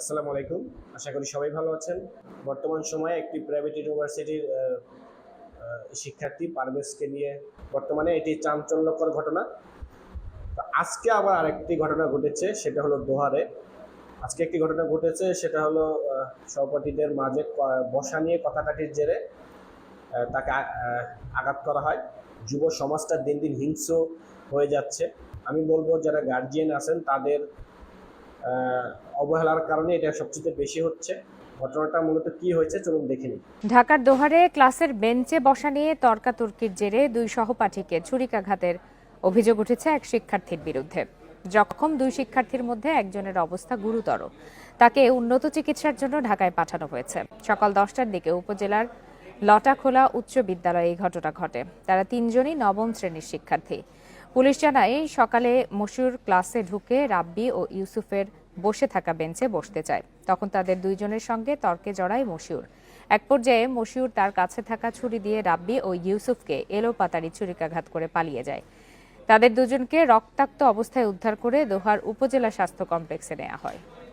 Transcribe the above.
আসসালামু আলাইকুম। আশা করি সবাই ভালো আছেন। বর্তমান সময়ে একটি প্রাইভেট ইউনিভার্সিটির শিক্ষার্থী পারভেজকে নিয়ে বর্তমানে এটি চাঞ্চল্যকর ঘটনা। তো আজকে আবার আরেকটি ঘটনা ঘটেছে, সেটা হলো দোহারে। আজকে একটি ঘটনা ঘটেছে, সেটা হলো সহপাঠীদের মাঝে বসা নিয়ে কথাকাটির জেরে তাকে আঘাত করা হয়। যুব সমাজটা দিন দিন হিংস্র হয়ে যাচ্ছে। আমি বলব, যারা গার্জিয়ান আছেন, তাদের অবহেলার কারণে এটা সবচেয়ে বেশি হচ্ছে। ঘটনাটা মূলত কি হয়েছে চলুন দেখে নিই। ঢাকার দোহারে ক্লাসের বেঞ্চে বসা নিয়ে তর্কাতর্কির জেরে দুই সহপাঠীকে ছুরিকাঘাতের অভিযোগ উঠেছে এক শিক্ষার্থীর বিরুদ্ধে। জখম দুই শিক্ষার্থীর মধ্যে একজনের অবস্থা গুরুতর। তাকে উন্নত চিকিৎসার জন্য ঢাকায় পাঠানো হয়েছে। সকাল দশটার দিকে উপজেলার লটাখোলা উচ্চ বিদ্যালয়ে এই ঘটনা ঘটে। তারা তিনজনই নবম শ্রেণির শিক্ষার্থী। পুলিশ জানায়, সকালে মশুর ক্লাসে ঢুকে রাব্বি ও ইউসুফের বসে থাকা বেঞ্চে বসতে চায়। তখন তাদের দুইজনের সঙ্গে তর্কে জড়ায় মশিউর। এক পর্যায়ে মশিউর তার কাছে থাকা ছুরি দিয়ে রাব্বি ও ইউসুফকে এলো পাতারি ছুরিকাঘাত করে পালিয়ে যায়। তাদের দুজনকে রক্তাক্ত অবস্থায় উদ্ধার করে দোহার উপজেলা স্বাস্থ্য কমপ্লেক্সে নেওয়া হয়।